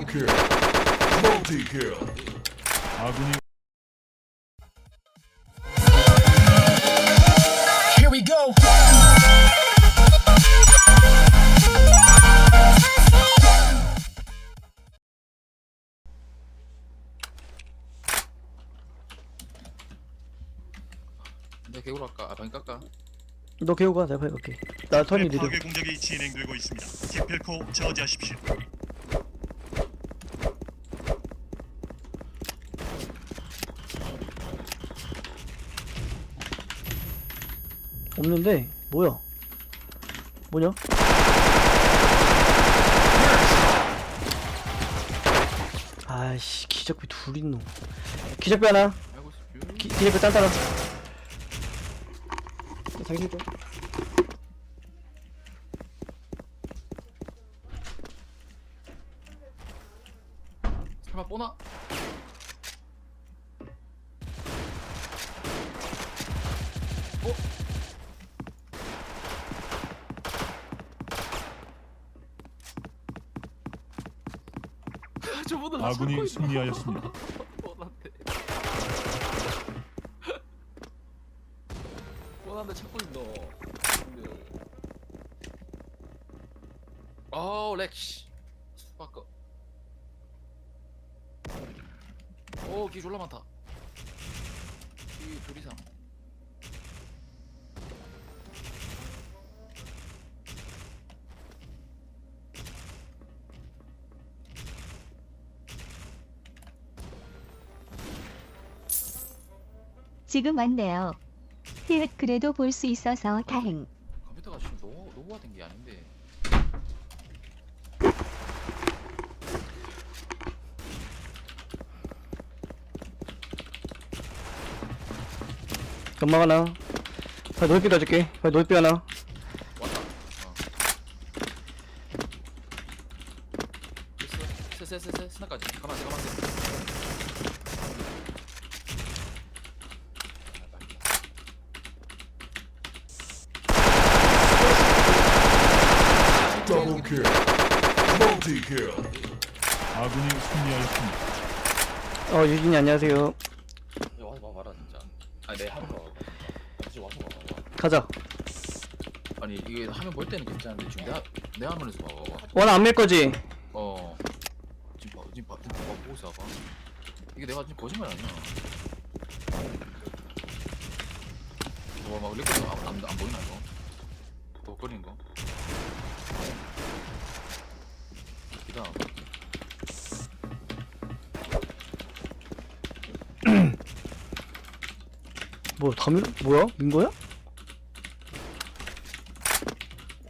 Double kill. Multi kill. 아군이 Here we go. 내 개구로 할까? 아 방금 깎아 너 개우 가 내가 해볼게 나 턴이 느려 파괴 공작이 진행되고 있습니다. 기필코 저지하십시오. 없는데 뭐야? 뭐냐? 아이씨 기적비 둘 있노. 기적비 하나. 기, 기적비 딴 따라 당신 거 나 아군이? 승리하였습니다. 뻔한데 뻔한데 찾고 있노 근데 어우 렉시 수박거 오기 졸라 많다 기둘 이상 지금 왔네요. 히읗 그래도 볼 수 있어서 다행. 컴퓨터가 지금 노, 노후화된 게 아닌데. 연막 하나. 발 넓이 놔줄게. 발 넓이 하나. 왔다. 어. 됐어. 쎄쎄쎄쎄 스나까지. 가만 안 돼, 가만 안 돼. Double kill. Multi kill. 아군이 승리하였습니다. 어 유진이 안녕하세요. 야, 와서 봐봐라 진짜. 아니 내 화면 봐봐 다시 와서 봐봐 가자. 아니 이게 화면 볼 때는 괜찮은데 지금 내, 화- 내 화면에서 봐봐 원안 안밀 거지? 어. 지금 봐 지금 봐 지금 봐 보고 있어 봐 이게 내가 지금 거짓말 아니야. 와막 렉거리 안, 안, 안 보이나 이거? 버거리는 거 기다. 뭐야 다 밀, 뭐야? 민 거야?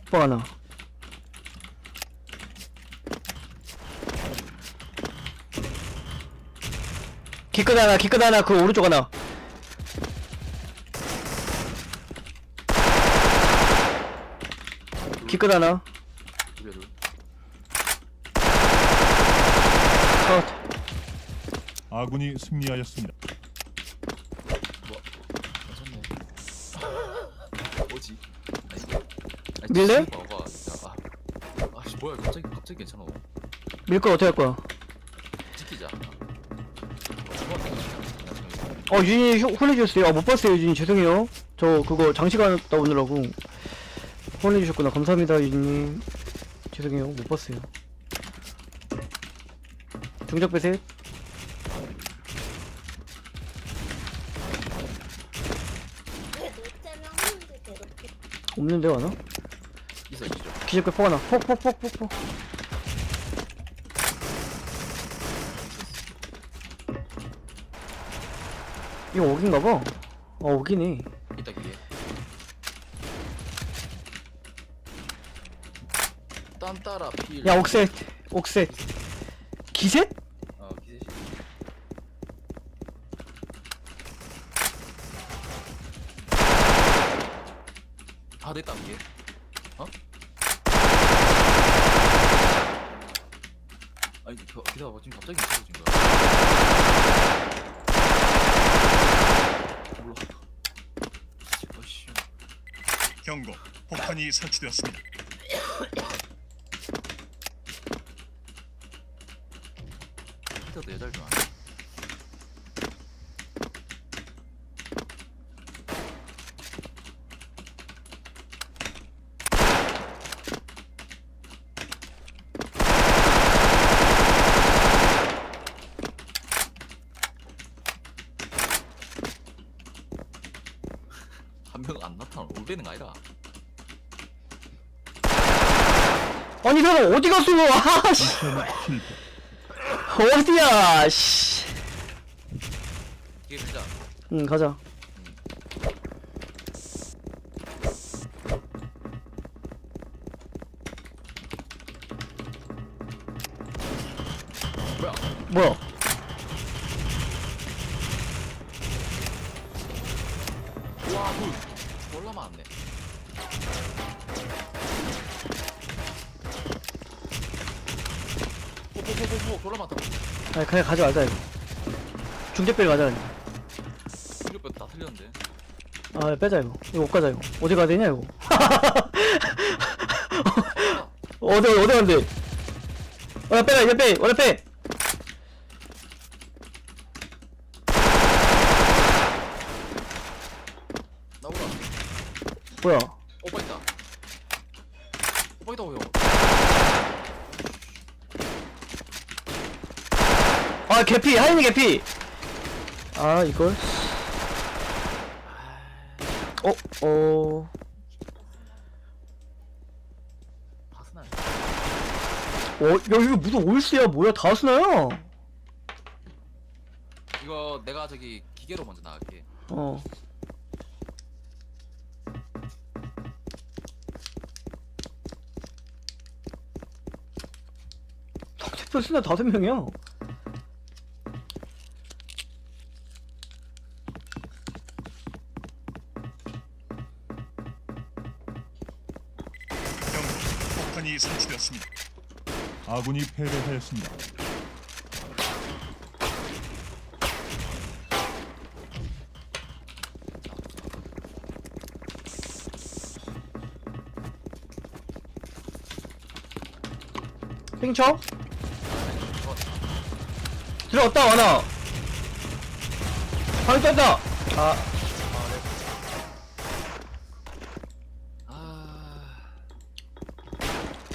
오빠 하나. 기끝 하나 기끝 하나 그 오른쪽 하나. 기끝 하나. 두개 둘 컷 아군이 승리하였습니다. 뭐지? 아니 이거 아니, 밀래? 봐봐 진짜 아 아 씨 뭐야 갑자기 갑자기 괜찮아. 밀거 어떻게 할 거야? 지키자. 어 유진이 휴- 혼내주셨어요. 아, 못 봤어요 유진이. 죄송해요. 저 그거 장시간 갔다 오느라고. 혼내주셨구나. 감사합니다 유진님 죄송해요. 못 봤어요. 중적 배셋 없는데 하나? 있어 있죠. 기적배 폭 하나. 폭폭폭폭폭 이거 오긴가봐. 어 오기네. 이따 기계 딴따라 필. 야 옥셋. 옥셋. 기셋? 어 기세시 아 됐다 이게 어? 아니 겨, 기다려봐 지금 갑자기 무서워진 거야 몰라 아씨 경고. 폭탄이 설치되었습니다. 남자도 여자를 좋아하네. 한 명 올배는 거 아니라. 아니 사람 어디 갔어? 아씨. 실패. 어디야 씨. 이게 진짜 응 가자 말자 이거 중대뼈 가자. 그냥 중력뼈 다 틀렸는데. 아 빼자 이거. 이거 못 가자 이거. 어디 가야 되냐 이거? 어디 어디 간대 어야 빼라 이제 빼 원래 빼. 나오라. 뭐야 오빠 있다 오빠 있다 형 아 개피 하인이 개피. 아 이걸? 어? 어... 바스나 어? 야 이거 무슨 올스야? 뭐야? 다스나야 이거 내가 저기 기계로 먼저 나갈게. 어. 상대편 쓰나 다섯 명이야 경고. 폭탄이 설치되었습니다. 아군이 패배하였습니다. 핑쳐? 들어갔다 와나. 방이 떴다. 아. 아.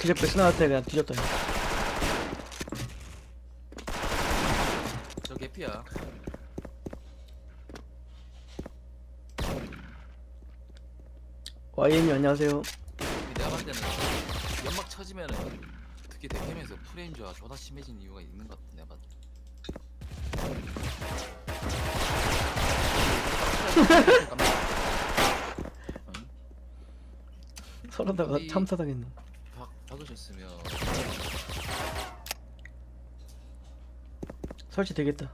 기적배 스나한테 그냥 뒤졌다 저 개피야 YM이 안녕하세요. 내가 봤을 때는 연막 쳐지면은 특히 대캠에서 프레임즈가 존나 심해진 이유가 있는 것 같아 내가 봤을 때 서러다가 이- 참사당했네 박, 박으셨으면. 설치 되겠다.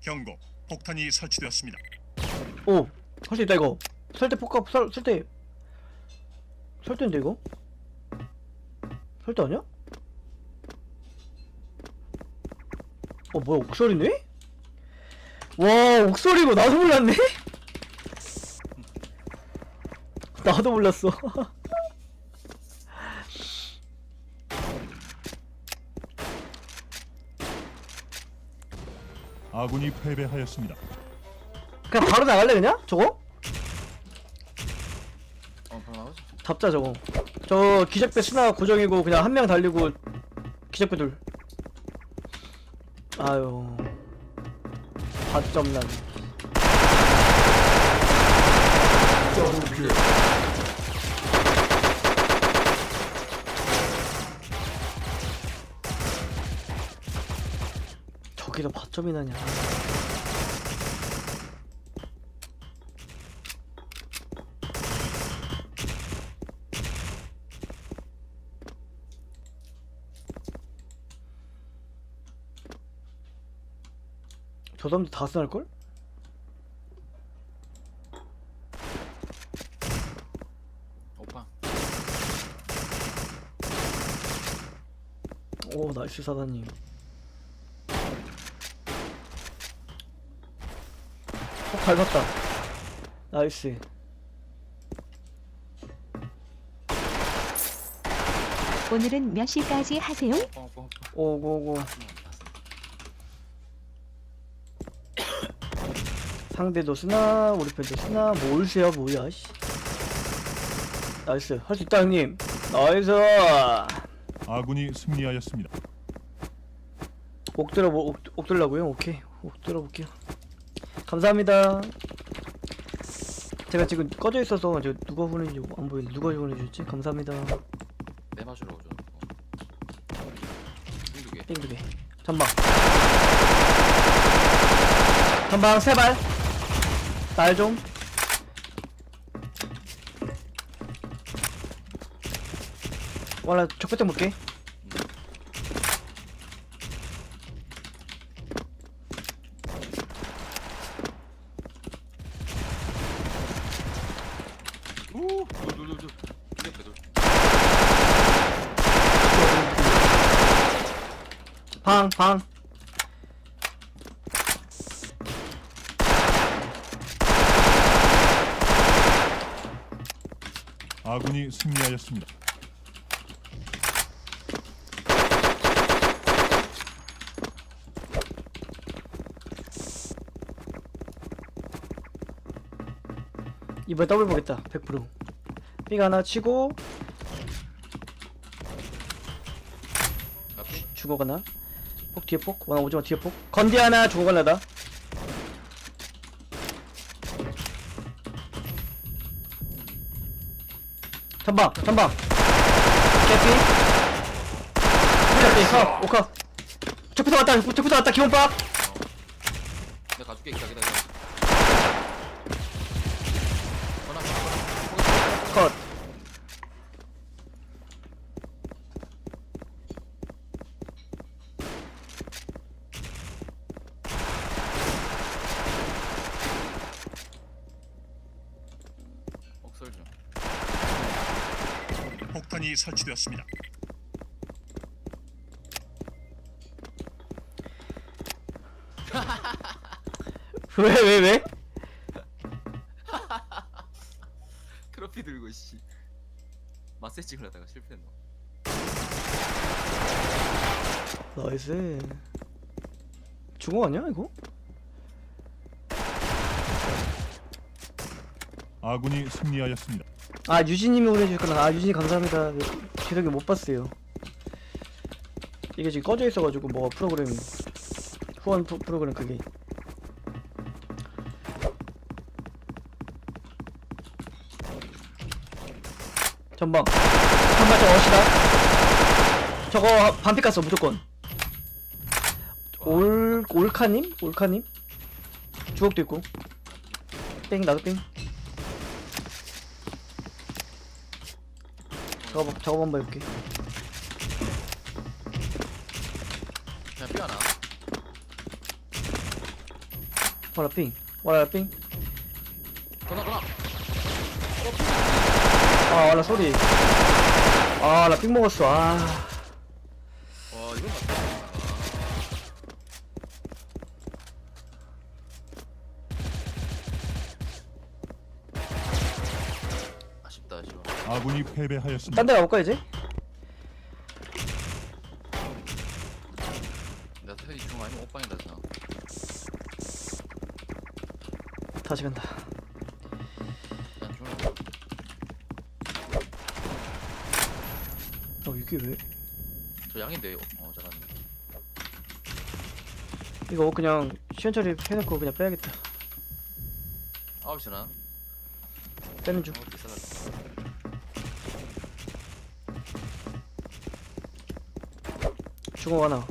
경고. 폭탄이 설치되었습니다. 오! 할 수 있다 이거 설대 포카 설, 설대 설대인데 이거? 설대 아니야? 어 뭐야 옥설이네? 와 옥설이고 나도 몰랐네? 나도 몰랐어 아군이 패배하였습니다. 그냥 바로 나갈래 그냥? 저거? 어 바로 나가지 잡자 저거 저 기적배 스나 고정이고 그냥 한 명 달리고 기적배 둘 아유 반점난 Double kill. 저기도 반점이 나냐? 저 사람들 다 쓰날걸? 오빠. 오 나이스 사단님 밟았다. 나이스. 오늘은 몇 시까지 하세요? 오고고 상대도 쓰나 우리 편도 쓰나 뭘세야 뭐야 씨. 나이스. 할 수 있다 형님. 나이스. 아군이 승리하였습니다. 옥 들어 옥, 옥 들라고요? 오케이. 옥 들어볼게요 감사합니다. 제가 지금 꺼져 있어서 저 누가 보내는지 안 보이는데 누가 보내주셨지? 감사합니다. 내 마시라고 줘. 빙두개. 땡두개. 전방. 전방 세 발. 날 좀. 와라 적배점 볼게 우. 둘둘둘둘. 이렇게 둘. 방, 방. 아군이 승리하였습니다. 이번에 더블 보겠다. 100%. 삐가 하나 치고 앞에. 죽어가나? 폭 뒤에 폭. 원아 오지마 뒤에 폭. 건디 하나 죽어 갈라다. 전방, 전방. 개피. 개피. 커. 오커. 적부터 왔다. 적부터 왔다. 기본밥. 내가 가줄게 기다 기다. 컷. 억설 좀. 폭탄이 설치되었습니다. 왜, 왜, 왜? 트로피 들고 씨. 마세 찍으려다가 실패했노. 나이스. 중어 아니야, 이거? 아군이 승리하였습니다. 아 유진님이 보내주셨구나. 아 유진이 감사합니다. 네, 죄송해요 못 봤어요. 이게 지금 꺼져 있어가지고 뭐가 프로그램이 후원 프로, 프로그램 그게. 전방. 저 어시다. 저거 반피 갔어 무조건. 올 올카님? 올카님? 주걱도 있고. 땡 나도 땡 작업 작업 한번 해볼게. 그냥 뼈 하나. 와라 삥 와라 삥 전화 전화. 아, 와라 소리. 아나삥 먹었어. 아 아군이 패배하였습니다. 딴 데 가볼까 이제? 내가 테디 중 아니면 오빵이다 자. 다시 간다 난 중. 어 이게 왜 저 양인데. 어 잘하네. 이거 그냥 시원처리 해놓고 그냥 빼야겠다 아홉 시나. 빼는 중 어 비싸다. 중어 하나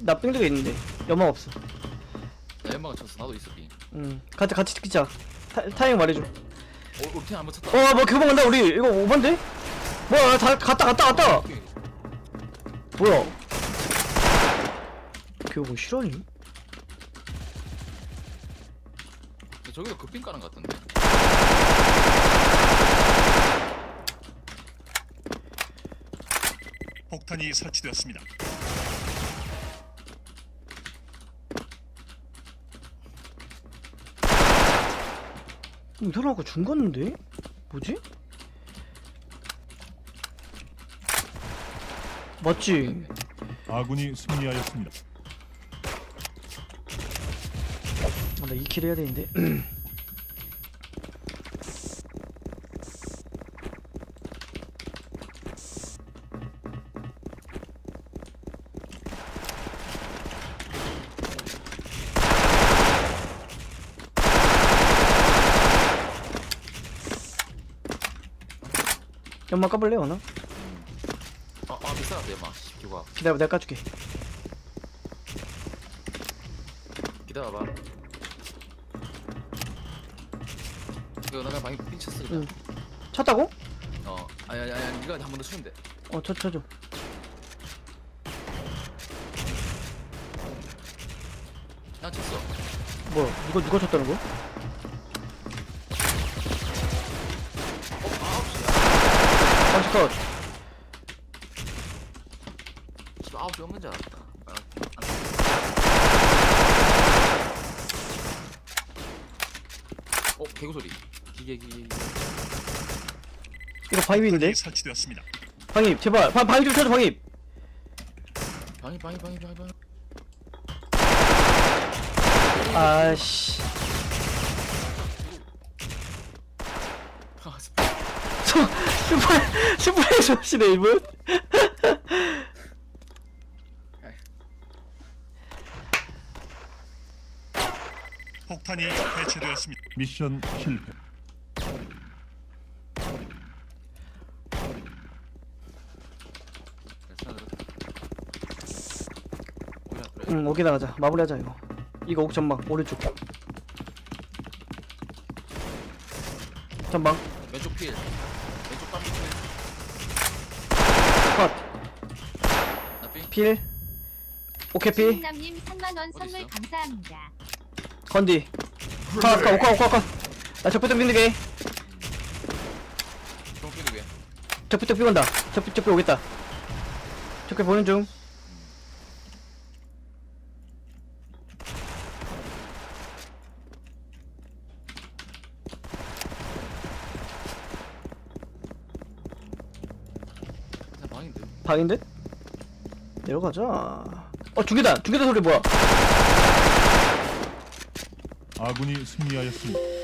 나 삥두개 있는데 연막 없어 나 연막을 쳤어. 나도 있어 빙. 음 같이 같이 찍자 타, 타이밍 말해줘 어 옥텐 한번 쳤다. 어뭐 교봉한다 우리 이거 오반데? 뭐야 다 갔다 갔다 갔다 오케이. 뭐야 교봉 실화니? 저기도 급빙 까는 것 같던데. 폭탄이 설치되었습니다. 이상하고 중갔는데? 뭐지? 맞지? 아군이 승리하였습니다. 아, 나 2킬 해야 되는데 연막 까볼래 어나? 아, 아 비싸다 얘마 기가 기다려 내가 까줄게. 기다려봐. 이거 내가 많이 핀쳤어 그냥. 쳤다고? 어. 아니 아니 아니 네가 한 번 더 치면 돼. 어 쳐, 쳐줘. 그냥 쳤어. 뭐야 누가 누가 쳤다는 거야? 어? 잠깐 지금 아홉 시 없는 줄 알았다. 아, 안- 어 개구 소리. 기계 기계 기계. 이거? 폭탄이 설치되었습니다. 방입 제발. 방, 방입 좀 쳐줘 방입 방이 방이 방이 방이 방이. 아씨. 아, 스파- 슈퍼 슈퍼에서 하시네 이분. 폭탄이 해체되었습니다. 미션 실패. 응 오게 나가자. 마무리하자 이거. 이거 옥 전방 오른쪽. 전방. 왼쪽 필 나삥 컷필. 오케이 필. 신남님 3만 원 선물 어딨어? 감사합니다. 건디. 컷 컷 오카 오카 오카 나 적부터 빈드게. 중필 위에 적부터 삐건다. 적부 적부 오겠다. 적부 보는 중 그냥 방인데? 내려가자 어 중계단 중계단 소리 뭐야 아군이 승리하였습니다.